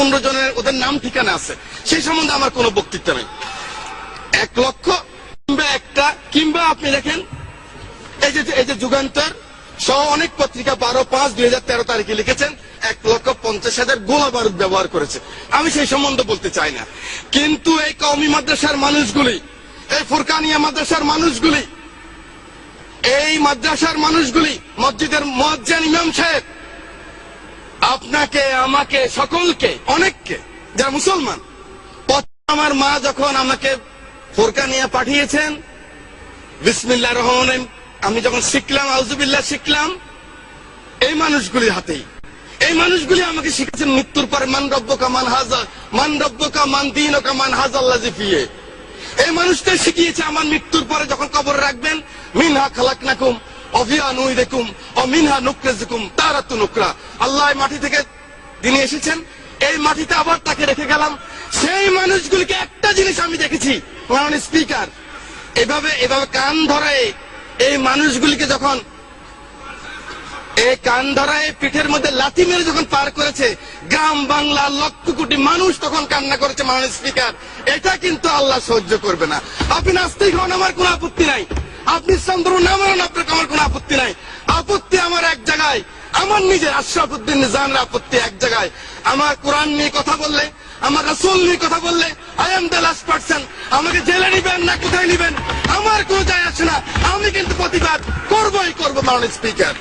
পনেরো জনের ওদের নাম ঠিকানা আছে। সেই সম্বন্ধে আমার কোনো বক্তৃত্ব নেই। এক লক্ষ কিংবা একটা, কিংবা আপনি দেখেন, এই যে এই যে যুগান্তর সহ অনেক পত্রিকা বারো পাঁচ দুই হাজার তেরো তারিখে লিখেছেন, এক লক্ষ পঞ্চাশ হাজার গোলা বারুদ ব্যবহার করেছে। আমি সেই সম্বন্ধে বলতে চাই না। কিন্তু এই কওমি মাদ্রাসার মানুষগুলি, এই ফুরকানিয়া মাদ্রাসার মানুষগুলি, এই মাদ্রাসার মানুষগুলি, মসজিদের মজ্জান ইমাম সাহেব আপনাকে, আমাকে, সকলকে, অনেককে যারা মুসলমান। আমার মা যখন আমাকে ফোরকানিয়া পাঠিয়েছেন বিসমিল্লাহ রহমান আমি যখন শিখলাম আউজুবিল্লাহ শিখলাম, এই মানুষগুলির হাতেই। এই মানুষগুলি আমাকে শিখেছেন মৃত্যুর পরে, মান রব্বকা মান হাজার মান রব্বকা মান দিন ওকা মান হাজাল্লা জিফিয়ে এই মানুষটাই শিখিয়েছে, আমার মৃত্যুর পরে যখন কবর রাখবেন, মিনহা খালাক নাকুম অভিয়া দেখুম ও মিনহা নুকরে জুকুম তারা তু নুকরা। আল্লাহ মাটি থেকে তিনি এসেছেন, এই মাটিতে আবার তাকে রেখে গেলাম। সেই মানুষগুলিকে একটা জিনিস আমি দেখেছি, মাননীয় স্পিকার। এভাবে এভাবে কান ধরায় এই মানুষগুলিকে যখন এই কান ধরায় পিঠের মধ্যে লাথি মেরে যখন পার করেছে, গ্রাম বাংলা লক্ষ কোটি মানুষ তখন কান্না করেছে মাননীয় স্পিকার। এটা কিন্তু আল্লাহ সহ্য করবে না। আপনি নাস্তিক হন, আমার কোনো আপত্তি নাই। আপনি ইসলাম ধর্ম না মানেন আপনার আমার কোনো আমার নিজের আশরাফ উদ্দিন নিজামের আপত্তি এক জায়গায়। আমার কোরআন নিয়ে কথা বললে, আমার রাসুল নিয়ে কথা বললে I am the last person আমাকে জেলে নিবেন না, কোথায় নিবেন? আমার কোনো যায় আসে না। আমি কিন্তু প্রতিবাদ করবই, করব মাননীয় স্পিকার